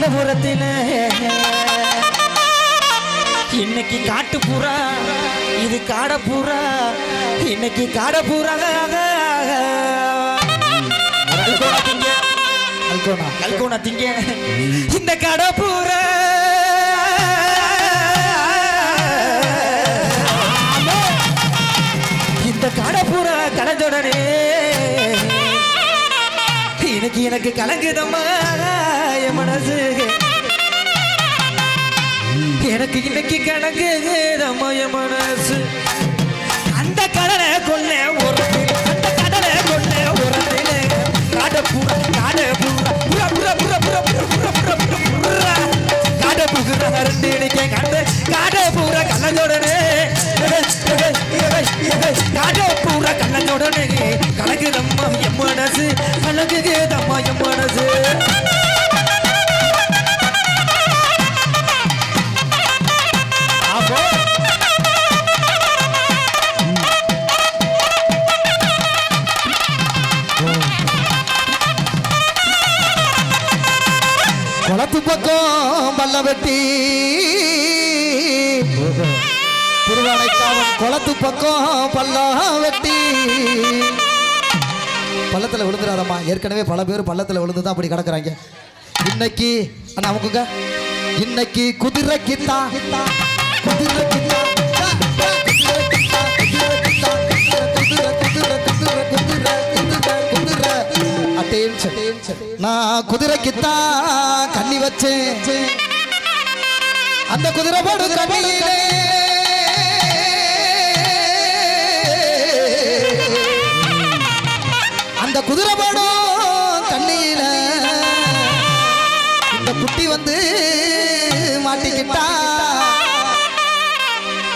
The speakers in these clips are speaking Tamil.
மல்லபுரத்தில இன்னைக்கு காட்டு புறா இது காட காடப்புறா இன்னைக்கு காட காடப்புறா. கல்கோனா திங்க. இந்த கடப்புறா. இந்த காட கடப்புறா கடைஞ்சோடனே இன்னைக்கு எனக்கு கலங்குதம்மா என் மனசு. எனக்கு இன்னைக்கு கலங்குதம்மா என் மனசு. அந்த கடலை கொள்ள ஒரு அந்த கடலை கொள்ள ஒரு காட பூரா காட பூரா புற புற புற புற புற புற புற புற காட ரெண்டு காட குளத்து பக்கம் பல்ல வெட்டி திருவானைக்காவன் குளத்து பக்கம் பல்லம் வெட்டி பள்ளத்தில் விழுந்துடாதம்மா ஏற்கனவே பல பேர் பள்ளத்தில் விழுந்து தான் அப்படி கிடக்குறாங்க. இன்னைக்கு அண்ணா அவங்க இன்னைக்கு குதிரை கித்தா. குதிரை கித்தா. நான் குதிரைக்குத்தான் கண்ணி வச்சேன். அந்த குதிரை போடு கண்ணியிலே. அந்த குதிரை போடும் கண்ணியில. இந்த குட்டி வந்து மாட்டிக்கிட்டா.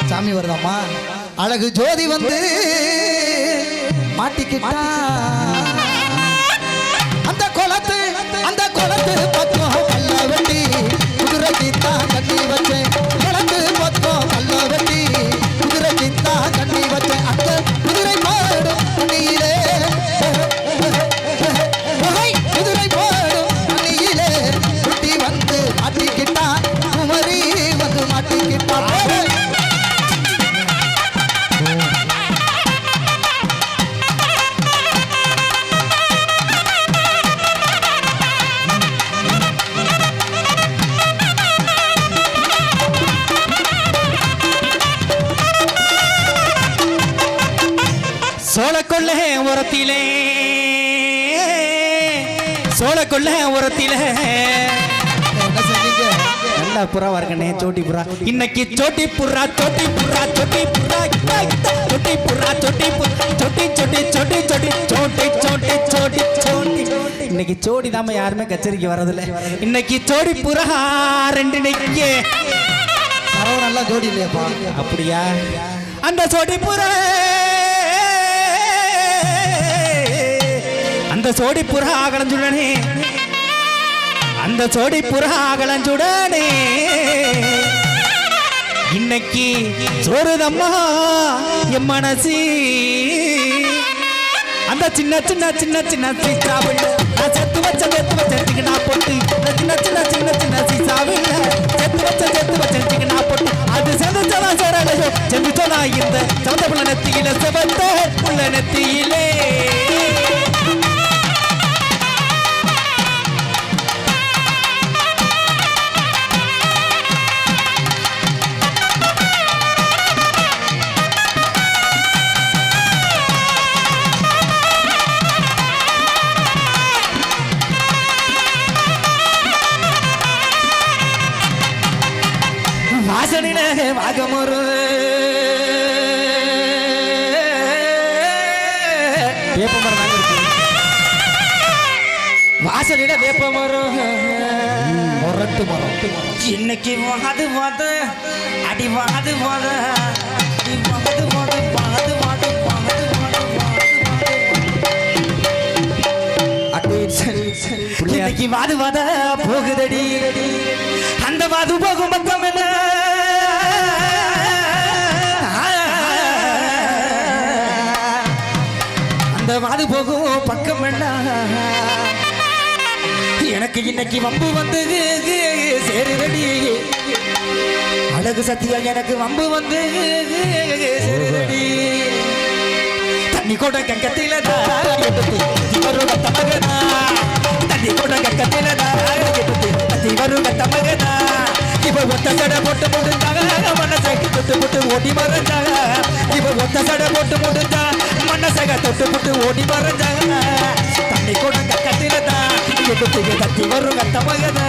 சாமி வருதாம்மா? அழகு ஜோதி வந்து மாட்டிக்கிட்டா. சோழக்கொள்ள உரத்திலே சோழக்கொள்ள உரத்திலே எல்லா புறா இருக்கனே சோட்டி புறா இன்னைக்கு சோட்டி புறா சோட்டி புறா சோட்டி புறா சோட்டி புறா சோட்டி புறா சோட்டி சோட்டி சோட்டி சோட்டி சோட்டி சோட்டி. சோட்டி சோட்டி இன்னைக்கு சோடி தாம யாருமே கச்சேரிக்கு வரதில்ல இன்னைக்கு சோடி புறா ரெண்டு நிக்க பரவ நல்லா ஜோடி இல்லையாப்பா? அப்படியா? அந்த சோடி புறா அந்த சோடி புறா கலஞ்சுடனே அந்த சோடி புறா கலஞ்சுடனே இன்னைக்கு சோறுதம்மா என் மனசி அந்த சின்ன சின்ன சின்ன சின்ன சீசாவில் நான் சத்துவ வாசனில வாகமொரு வேப்பமரம் தாங்க இருக்கு வாசலில வேப்பமரம் முரட்டு மரம். இன்னைக்கு வாது வாது அடி வாது வாத அடி வாது வாது வாது வாது வாது இன்னைக்கு வாது வாத போகுதடி. அந்த வாது போகும் பக்கம் என்ன? அந்த போகும் பக்கம் என்ன? எனக்கு இன்னைக்கு வம்பு வந்து சேருதடி அழகு சத்தியா எனக்கு வம்பு வந்து சேருதடி தண்ணி கூட கங்கத்தில வரும் தமகனா தண்ணி கூட கங்கத்தில தத்தி வரும் தமகனா இவ ஒத்த சடை போட்டு முடிஞ்சாக மனசை தொட்டு போட்டு ஓட்டி மறைஞ்சாக இவ ஒத்த சடை போட்டு முடிஞ்சா மனசக தொட்டு புட்டு ஓடி மறைஞ்சாக தண்ணி கூட கங்கத்தில தான் தத்தி வரும் தமகனா